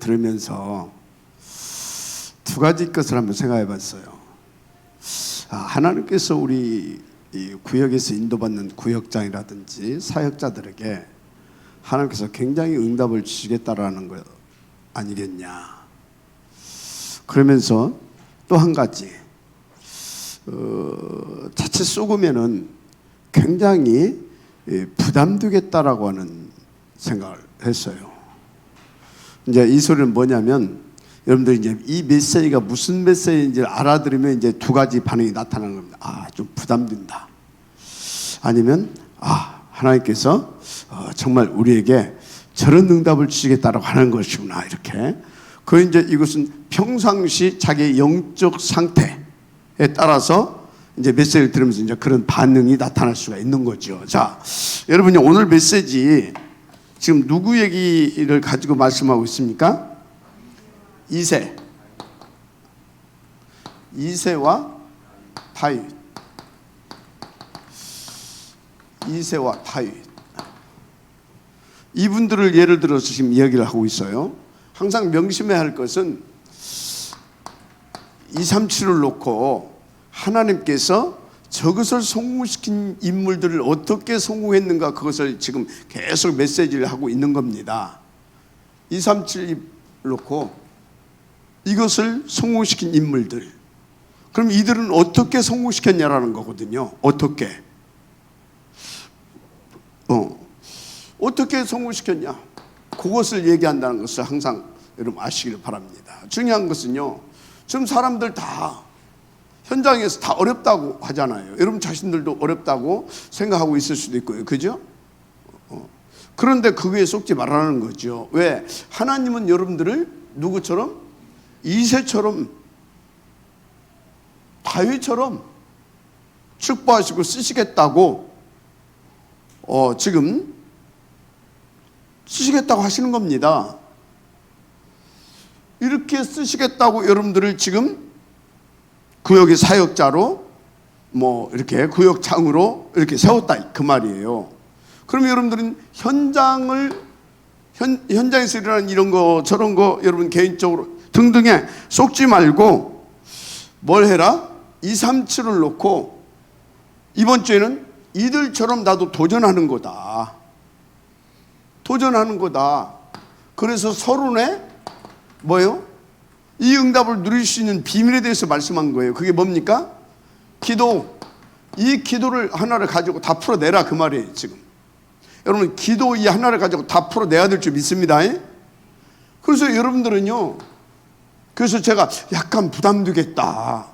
들으면서 두 가지 것을 한번 생각해 봤어요. 아, 하나님께서 우리 이 구역에서 인도받는 구역장이라든지 사역자들에게 하나님께서 굉장히 응답을 주시겠다라는 거 아니겠냐. 그러면서 또 한 가지 어, 자칫 쏘으면은 굉장히 예, 부담되겠다라고 하는 생각을 했어요. 이제 이 소리는 뭐냐면 여러분들 이제 이 메시지가 무슨 메시지인지 알아들으면 이제 두 가지 반응이 나타나는 겁니다. 아, 좀 부담된다. 아니면 아, 하나님께서 어, 정말 우리에게 저런 응답을 주시겠다라고 하는 것이구나 이렇게. 그 이제 이것은 평상시 자기의 영적 상태에 따라서 이제 메시지를 들으면서 이제 그런 반응이 나타날 수가 있는 거죠. 자, 여러분이 오늘 메시지 지금 누구 얘기를 가지고 말씀하고 있습니까? 이세. 이세와 다윗. 이세와 다윗. 이분들을 예를 들어서 지금 이야기를 하고 있어요. 항상 명심해야 할 것은 2, 3, 7을 놓고 하나님께서 저것을 성공시킨 인물들을 어떻게 성공했는가 그것을 지금 계속 메시지를 하고 있는 겁니다. 2, 3, 7 놓고 이것을 성공시킨 인물들. 그럼 이들은 어떻게 성공시켰냐라는 거거든요. 어떻게? 어. 어떻게 성공시켰냐? 그것을 얘기한다는 것을 항상 여러분 아시기를 바랍니다. 중요한 것은요. 지금 사람들 다 현장에서 다 어렵다고 하잖아요. 여러분 자신들도 어렵다고 생각하고 있을 수도 있고요. 그죠? 어. 그런데 그거에 속지 말라는 거죠. 왜? 하나님은 여러분들을 누구처럼? 이세처럼 다윗처럼 축복하시고 쓰시겠다고 어, 지금 쓰시겠다고 하시는 겁니다. 이렇게 쓰시겠다고 여러분들을 지금 구역의 사역자로 뭐 이렇게 구역장으로 이렇게 세웠다 그 말이에요. 그럼 여러분들은 현장을 현, 현장에서 일어나는 이런 거 저런 거 여러분 개인적으로 등등에 속지 말고 뭘 해라? 2, 3, 7을 놓고 이번 주에는 이들처럼 나도 도전하는 거다. 도전하는 거다. 그래서 서론에 뭐요? 이 응답을 누릴 수 있는 비밀에 대해서 말씀한 거예요. 그게 뭡니까? 기도. 이 기도를 하나를 가지고 다 풀어내라 그 말이에요, 지금. 여러분, 기도 이 하나를 가지고 다 풀어내야 될 줄 믿습니다. 그래서 여러분들은요, 그래서 제가 약간 부담되겠다.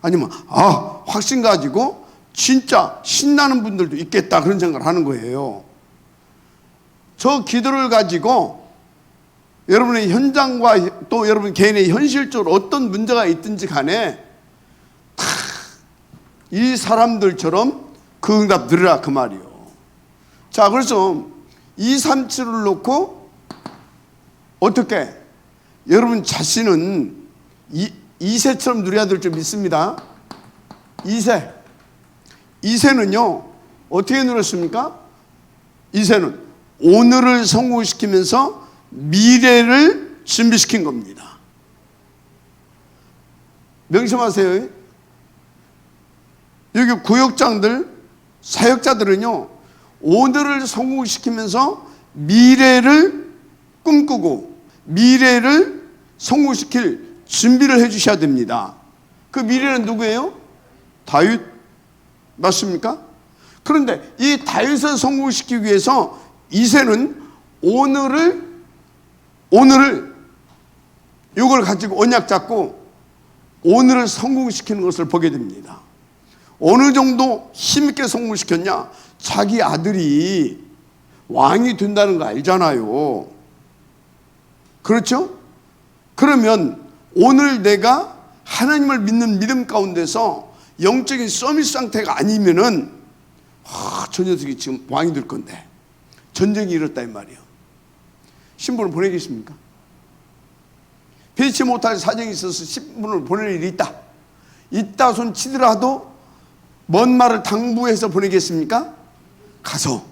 아니면, 아, 확신 가지고 진짜 신나는 분들도 있겠다. 그런 생각을 하는 거예요. 저 기도를 가지고 여러분의 현장과 또 여러분 개인의 현실적으로 어떤 문제가 있든지 간에 다 이 사람들처럼 그 응답 들으라 그 말이요. 자, 그래서 2, 3, 7을 놓고 어떻게 여러분 자신은 이, 이세처럼 누려야 될 줄 믿습니다. 이세. 이세는요, 어떻게 누렸습니까? 이세는 오늘을 성공시키면서 미래를 준비시킨 겁니다. 명심하세요. 여기 구역장들, 사역자들은요, 오늘을 성공시키면서 미래를 꿈꾸고 미래를 성공시킬 준비를 해 주셔야 됩니다. 그 미래는 누구예요? 다윗 맞습니까? 그런데 이 다윗을 성공시키기 위해서 이세는 오늘을 오늘을 이걸 가지고 언약 잡고 오늘을 성공시키는 것을 보게 됩니다. 어느 정도 힘있게 성공시켰냐? 자기 아들이 왕이 된다는 거 알잖아요. 그렇죠? 그러면 오늘 내가 하나님을 믿는 믿음 가운데서 영적인 서밋 상태가 아니면은 아, 저 녀석이 지금 왕이 될 건데 전쟁이 일었다 이 말이에요. 신분을 보내겠습니까? 배치 못할 사정이 있어서 신분을 보낼 일이 있다. 있다 손 치더라도 먼 말을 당부해서 보내겠습니까? 가서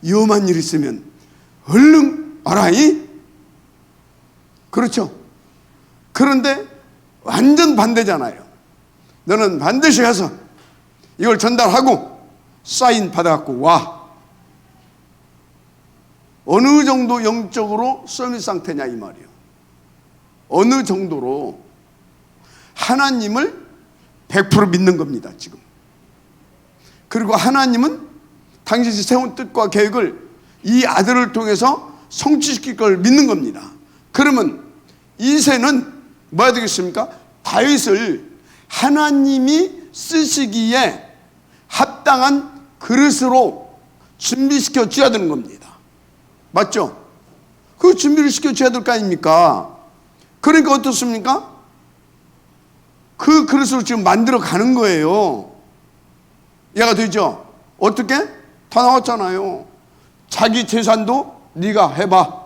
위험한 일 있으면 얼른 알아이 그렇죠. 그런데 완전 반대잖아요. 너는 반드시 가서 이걸 전달하고 사인 받아갖고 와. 어느 정도 영적으로 서밋 상태냐 이 말이에요. 어느 정도로 하나님을 100% 믿는 겁니다, 지금. 그리고 하나님은 당신이 세운 뜻과 계획을 이 아들을 통해서 성취시킬 걸 믿는 겁니다. 그러면 이세는 뭐야 되겠습니까? 다윗을 하나님이 쓰시기에 합당한 그릇으로 준비시켜 줘야 되는 겁니다. 맞죠? 그 준비를 시켜 줘야 될 거 아닙니까? 그러니까 어떻습니까? 그 그릇으로 지금 만들어 가는 거예요. 얘가 되죠? 어떻게? 다 나왔잖아요. 자기 재산도 네가 해봐.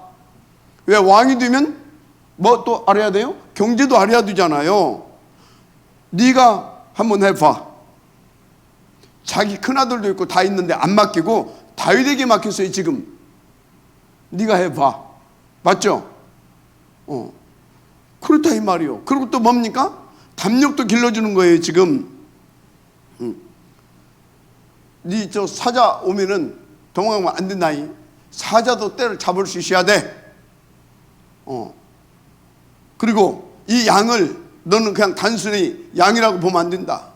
왜 왕이 되면 뭐 또 알아야 돼요? 경제도 알아야 되잖아요. 네가 한번 해봐. 자기 큰 아들도 있고 다 있는데 안 맡기고 다윗에게 맡겼어요 지금. 네가 해봐. 맞죠? 어. 그렇다 이 말이요. 그리고 또 뭡니까? 담력도 길러주는 거예요 지금. 네저 사자 오면은 도망가면 안 된다이. 사자도 때를 잡을 수 있어야 돼. 어. 그리고 이 양을 너는 그냥 단순히 양이라고 보면 안 된다.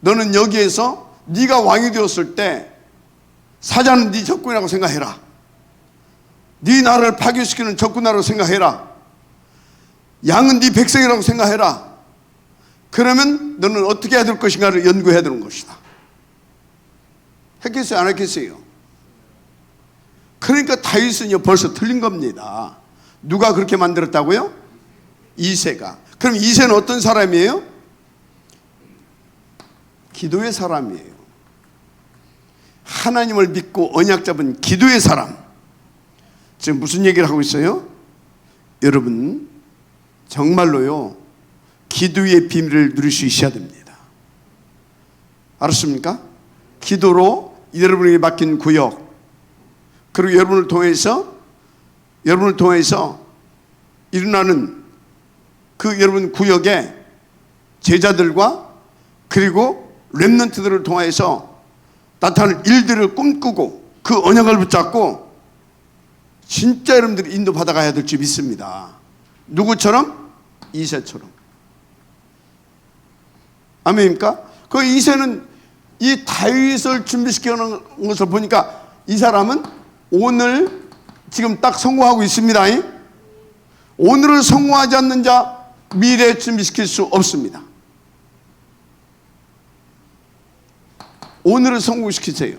너는 여기에서 네가 왕이 되었을 때 사자는 네 적군이라고 생각해라. 네 나라를 파괴시키는 적군이라고 생각해라. 양은 네 백성이라고 생각해라. 그러면 너는 어떻게 해야 될 것인가를 연구해야 되는 것이다. 했겠어요? 안 했겠어요? 그러니까 다윗은요 벌써 틀린 겁니다. 누가 그렇게 만들었다고요? 이세가. 그럼 이세는 어떤 사람이에요? 기도의 사람이에요. 하나님을 믿고 언약 잡은 기도의 사람. 지금 무슨 얘기를 하고 있어요? 여러분, 정말로요, 기도의 비밀을 누릴 수 있어야 됩니다. 알았습니까? 기도로 여러분에게 맡긴 구역, 그리고 여러분을 통해서, 여러분을 통해서 일어나는 그 여러분 구역에 제자들과 그리고 렘넌트들을 통해서 나타날 일들을 꿈꾸고 그 언약을 붙잡고 진짜 여러분들이 인도 받아 가야 될지 믿습니다. 누구처럼? 이세처럼. 아멘입니까? 그 이세는 이 다윗을 준비시키는 것을 보니까 이 사람은 오늘 지금 딱 성공하고 있습니다. 오늘을 성공하지 않는 자 미래 준비시킬 수 없습니다. 오늘을 성공시키세요.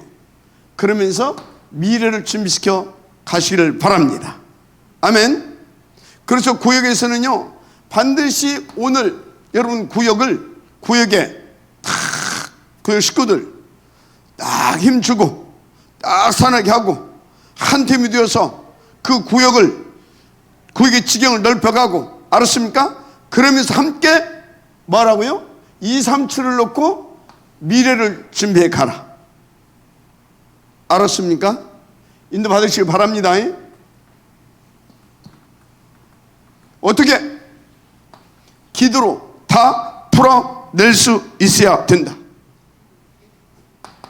그러면서 미래를 준비시켜 가시기를 바랍니다. 아멘. 그래서 구역에서는요, 반드시 오늘 여러분 구역을, 구역에 탁, 구역 식구들 딱 힘주고, 딱 산하게 하고, 한 팀이 되어서 그 구역을, 구역의 지경을 넓혀가고, 알았습니까? 그러면서 함께 뭐라고요? 2, 3, 7을 놓고 미래를 준비해 가라. 알았습니까? 인도 받으시기 바랍니다. 어떻게? 기도로 다 풀어낼 수 있어야 된다.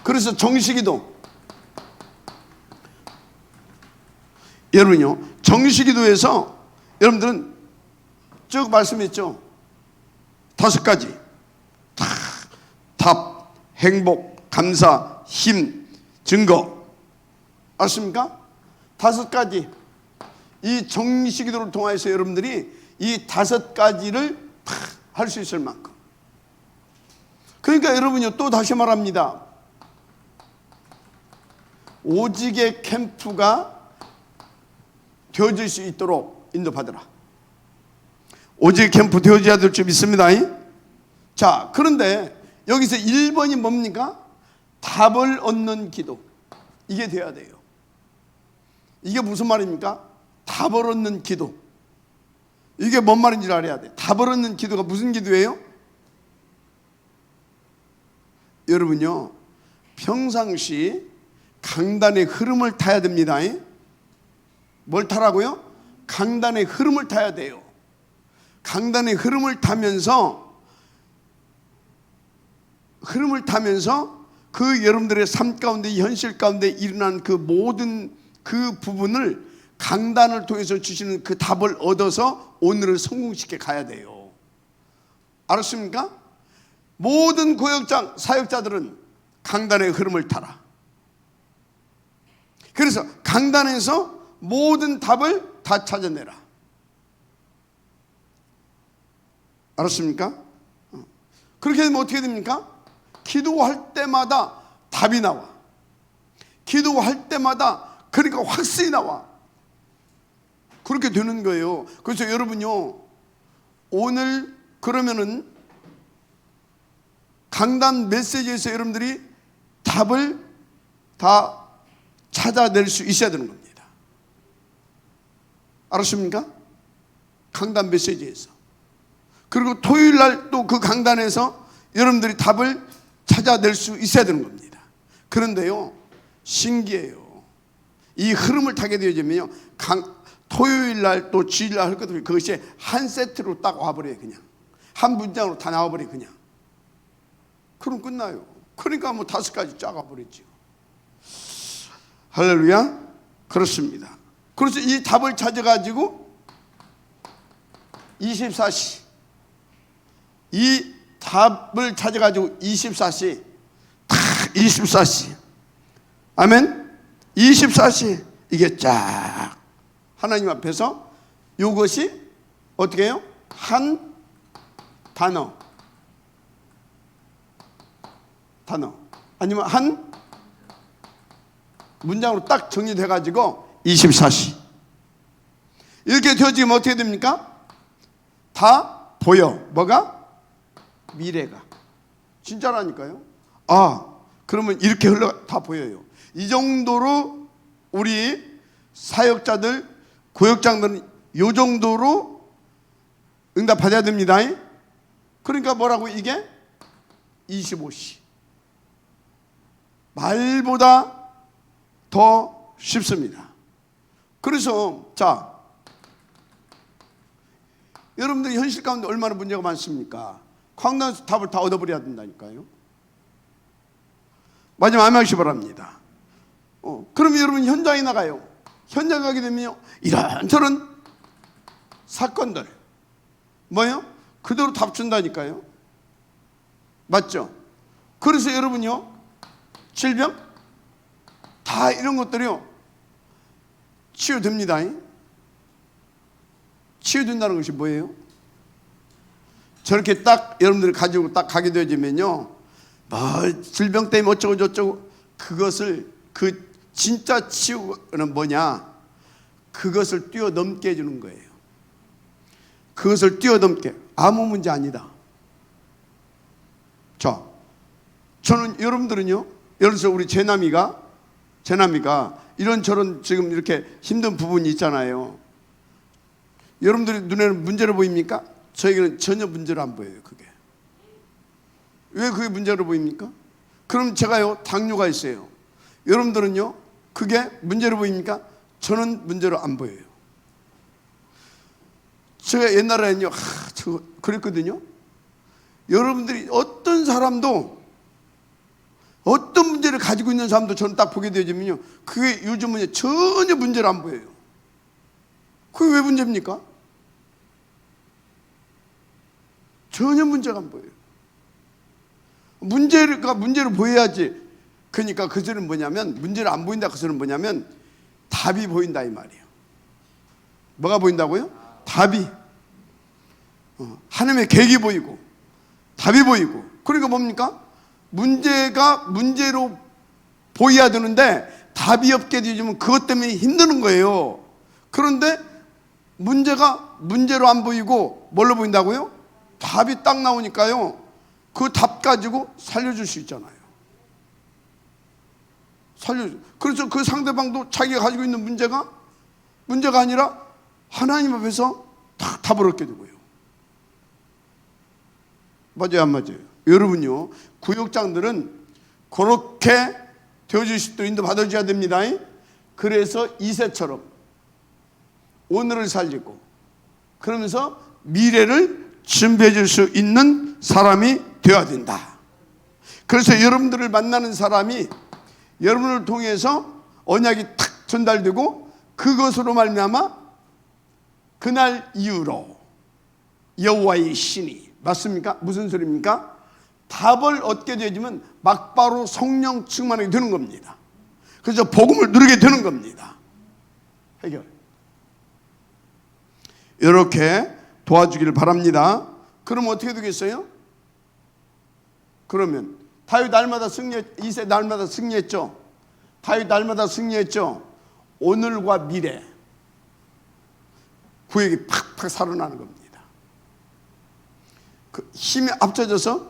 그래서 정식기도 여러분요 정식기도에서 여러분들은 쭉 말씀했죠. 다섯 가지. 다, 답, 행복, 감사, 힘, 증거. 아십니까? 다섯 가지. 이 정식 기도를 통해서 여러분들이 이 다섯 가지를 다 할 수 있을 만큼. 그러니까 여러분요, 또 다시 말합니다. 오직의 캠프가 되어질 수 있도록 인도받으라. 오직 캠프 되어져야 될 줄 믿습니다. 자, 그런데 여기서 1번이 뭡니까? 답을 얻는 기도. 이게 돼야 돼요. 이게 무슨 말입니까? 답을 얻는 기도. 이게 뭔 말인지 알아야 돼. 답을 얻는 기도가 무슨 기도예요? 여러분요, 평상시 강단의 흐름을 타야 됩니다. 뭘 타라고요? 강단의 흐름을 타야 돼요. 강단의 흐름을 타면서 흐름을 타면서 그 여러분들의 삶 가운데 현실 가운데 일어난 그 모든 그 부분을 강단을 통해서 주시는 그 답을 얻어서 오늘을 성공시켜 가야 돼요. 알았습니까? 모든 고역장 사역자들은 강단의 흐름을 타라. 그래서 강단에서 모든 답을 다 찾아내라. 알았습니까? 어. 그렇게 되면 어떻게 됩니까? 기도할 때마다 답이 나와. 기도할 때마다 그러니까 확신이 나와. 그렇게 되는 거예요. 그래서 여러분요, 오늘 그러면은 강단 메시지에서 여러분들이 답을 다 찾아낼 수 있어야 되는 겁니다. 알았습니까? 강단 메시지에서. 그리고 토요일 날 또 그 강단에서 여러분들이 답을 찾아낼 수 있어야 되는 겁니다. 그런데요, 신기해요. 이 흐름을 타게 되어지면요, 강, 토요일 날 또 주일 날할 것들 그것이 한 세트로 딱 와버려요, 그냥. 한 문장으로 다 나와버려요, 그냥. 그럼 끝나요. 그러니까 뭐 다섯 가지 짜가버렸죠. 할렐루야. 그렇습니다. 그래서 이 답을 찾아가지고 24시 이 답을 찾아가지고 24시 탁 24시 아멘 24시 이게 쫙 하나님 앞에서 이것이 어떻게 해요? 한 단어. 단어. 아니면 한 문장으로 딱 정리돼 가지고 24시. 이렇게 되어지면 어떻게 됩니까? 다 보여. 뭐가? 미래가. 진짜라니까요. 아 그러면 이렇게 흘러 다 보여요 이 정도로 우리 사역자들 고역장들은 이 정도로 응답 받아야 됩니다 그러니까 뭐라고 이게 25시 말보다 더 쉽습니다. 그래서 자 여러분들 현실 가운데 얼마나 문제가 많습니까? 광단에서 답을 다 얻어버려야 된다니까요. 마지막 암하시 바랍니다. 어, 그러면 여러분 현장에 나가요. 현장 가게 되면요 이런저런 사건들 뭐요? 그대로 답 준다니까요. 맞죠? 그래서 여러분요 질병 다 이런 것들이요 치유됩니다. 치유된다는 것이 뭐예요? 저렇게 딱 여러분들이 가지고 딱 가게 되어지면요 뭐 질병 때문에 어쩌고 저쩌고 그것을 그 진짜 치유는 뭐냐 그것을 뛰어넘게 해주는 거예요 그것을 뛰어넘게 아무 문제 아니다 자 저는 여러분들은요 예를 들어서 우리 제남이가 제남이가 이런 저런 지금 이렇게 힘든 부분이 있잖아요. 여러분들이 눈에는 문제로 보입니까? 저에게는 전혀 문제로 안 보여요. 그게 왜 그게 문제로 보입니까? 그럼 제가요 당뇨가 있어요. 여러분들은요 그게 문제로 보입니까? 저는 문제로 안 보여요. 제가 옛날에는요 하, 저 그랬거든요. 여러분들이 어떤 사람도 어떤 문제를 가지고 있는 사람도 저는 딱 보게 되어지면요. 그게 요즘은 전혀 문제를 안 보여요. 그게 왜 문제입니까? 전혀 문제가 안 보여요. 문제가 문제를 보여야지. 그러니까 그 소리는 뭐냐면 문제를 안 보인다 그 소리는 뭐냐면 답이 보인다 이 말이에요. 뭐가 보인다고요? 답이. 어, 하나님의 계획이 보이고 답이 보이고 그러니까 뭡니까? 문제가 문제로 보여야 되는데 답이 없게 되면 그것 때문에 힘드는 거예요. 그런데 문제가 문제로 안 보이고 뭘로 보인다고요? 답이 딱 나오니까요. 그 답 가지고 살려줄 수 있잖아요. 살려. 그래서 그 상대방도 자기가 가지고 있는 문제가 문제가 아니라 하나님 앞에서 다 답을 얻게 되고요. 맞아요, 안 맞아요? 여러분요, 구역장들은 그렇게 되어질 수도 인도 받아줘야 됩니다. 그래서 이세처럼 오늘을 살리고 그러면서 미래를 준비해 줄 수 있는 사람이 되어야 된다. 그래서 여러분들을 만나는 사람이 여러분을 통해서 언약이 탁 전달되고 그것으로 말미암아 그날 이후로 여호와의 신이 맞습니까? 무슨 소리입니까? 답을 얻게 되지만 막바로 성령 충만하게 되는 겁니다. 그래서 복음을 누리게 되는 겁니다. 해결. 이렇게 도와주기를 바랍니다. 그럼 어떻게 되겠어요? 그러면 다윗 날마다 승리 이세 날마다 승리했죠. 다윗 날마다 승리했죠. 오늘과 미래 구역이 팍팍 살아나는 겁니다. 그 힘이 합쳐져서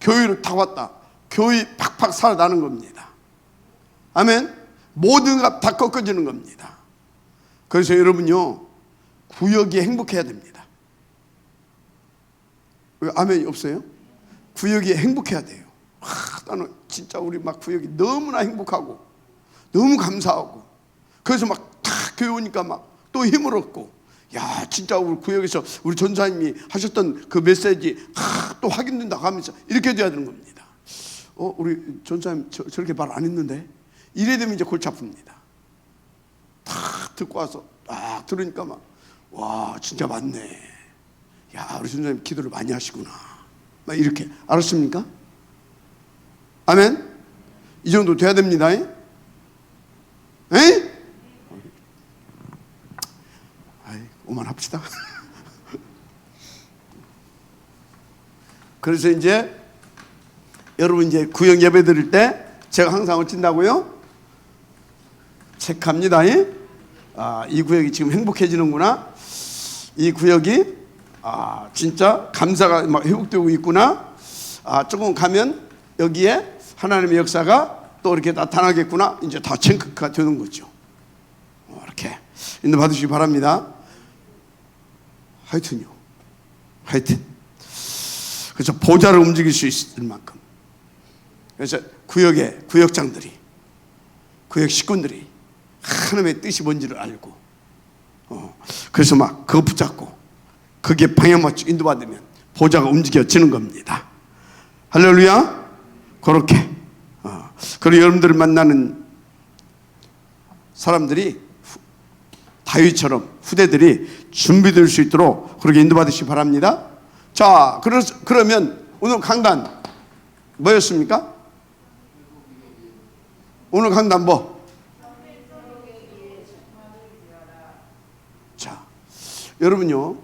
교회를 다 왔다. 교회 팍팍 살아나는 겁니다. 아멘. 모든 것다 꺾어지는 겁니다. 그래서 여러분요 구역이 행복해야 됩니다. 왜 아멘이 없어요? 구역이 행복해야 돼요. 아, 나는 진짜 우리 막 구역이 너무나 행복하고 너무 감사하고 그래서 막탁 교회 오니까 막 또 힘을 얻고 야 진짜 우리 구역에서 우리 전사님이 하셨던 그 메시지 아, 또 확인된다 하면서 이렇게 돼야 되는 겁니다. 어 우리 전사님 저, 저렇게 말 안 했는데 이래 되면 이제 골치 아픕니다. 탁 듣고 와서 딱 들으니까 막 와 진짜 맞네. 야 우리 전사님 기도를 많이 하시구나. 막 이렇게 알았습니까? 아멘. 이 정도 돼야 됩니다. 에? 아이, 오만합시다. 그래서 이제 여러분 이제 구역 예배 드릴 때 제가 항상 어쩐다고요? 체크합니다. 예? 아, 이 구역이 지금 행복해지는구나. 이 구역이 아, 진짜 감사가 막 회복되고 있구나. 아, 조금 가면 여기에 하나님의 역사가 또 이렇게 나타나겠구나. 이제 다 체크가 되는 거죠. 어, 이렇게 인도 받으시기 바랍니다. 하여튼요. 하여튼. 그래서 보좌를 움직일 수 있을 만큼. 그래서 구역의 구역장들이, 구역 식구들이 하나님의 뜻이 뭔지를 알고, 어, 그래서 막 그거 붙잡고, 그게 방향 맞춰 인도받으면 보좌가 움직여지는 겁니다. 할렐루야. 그렇게. 어, 그리고 여러분들을 만나는 사람들이 후- 다윗처럼 후대들이 준비될 수 있도록 그렇게 인도받으시기 바랍니다. 자, 그러, 그러면 오늘 강단 뭐였습니까? 오늘 강단 뭐? 자, 여러분요.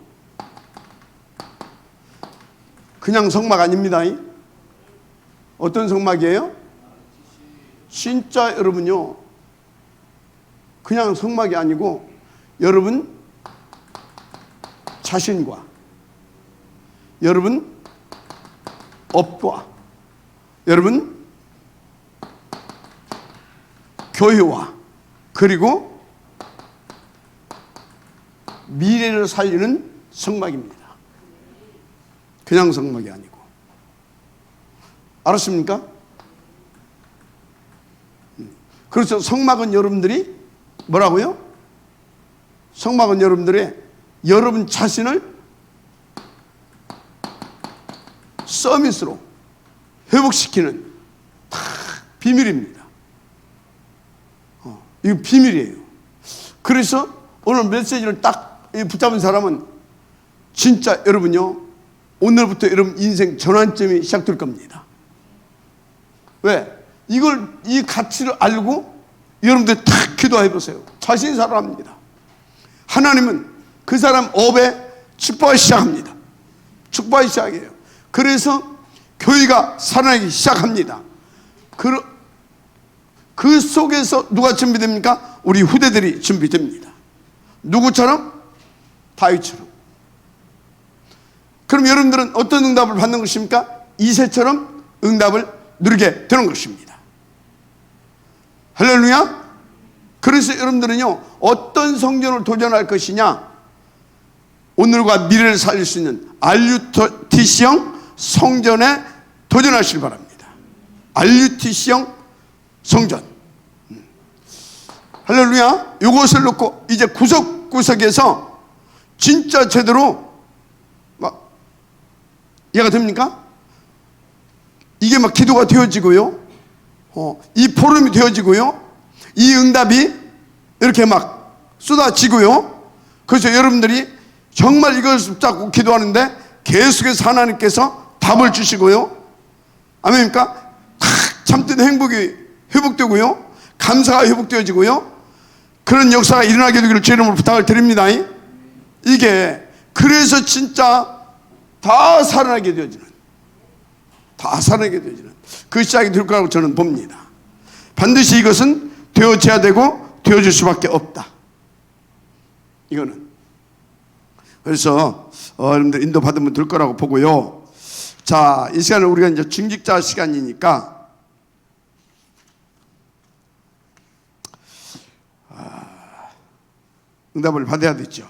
그냥 성막 아닙니다. 어떤 성막이에요? 진짜 여러분요. 그냥 성막이 아니고 여러분 자신과 여러분 업과 여러분 교회와 그리고 미래를 살리는 성막입니다. 그냥 성막이 아니고 알았습니까? 음. 그래서 성막은 여러분들이 뭐라고요? 성막은 여러분들의 여러분 자신을 서밋으로 회복시키는 다 비밀입니다. 어, 이거 비밀이에요. 그래서 오늘 메시지를 딱이 붙잡은 사람은 진짜 여러분요 오늘부터 여러분 인생 전환점이 시작될 겁니다. 왜? 이걸 이 가치를 알고 여러분들 탁 기도해 보세요. 자신이 살아납니다. 하나님은 그 사람 업에 축복하기 시작합니다. 축복하기 시작해요. 그래서 교회가 살아나기 시작합니다. 그, 그 속에서 누가 준비됩니까? 우리 후대들이 준비됩니다. 누구처럼? 다윗처럼. 그럼 여러분들은 어떤 응답을 받는 것입니까? 이세처럼 응답을 누리게 되는 것입니다. 할렐루야. 그래서 여러분들은요, 어떤 성전을 도전할 것이냐? 오늘과 미래를 살릴 수 있는 RUTC형 성전에 도전하시기 바랍니다. RUTC형 성전. 음. 할렐루야. 이것을 놓고 이제 구석구석에서 진짜 제대로 막 이해가 됩니까? 이게 막 기도가 되어지고요. 어, 이 포럼이 되어지고요. 이 응답이 이렇게 막 쏟아지고요. 그래서 여러분들이 정말 이걸 붙잡고 기도하는데 계속해서 하나님께서 답을 주시고요. 아멘입니까? 탁 참된 행복이 회복되고요. 감사가 회복되어지고요. 그런 역사가 일어나게 되기를 주 이름으로 부탁을 드립니다. 이게 그래서 진짜 다 살아나게 되어지는 다 살아나게 되어지는 그 시작이 될 거라고 저는 봅니다. 반드시 이것은 되어져야 되고 되어질 수밖에 없다. 이거는 그래서 어, 여러분들 인도 받으면 될 거라고 보고요. 자, 이 시간은 우리가 이제 중직자 시간이니까 아, 응답을 받아야 되죠.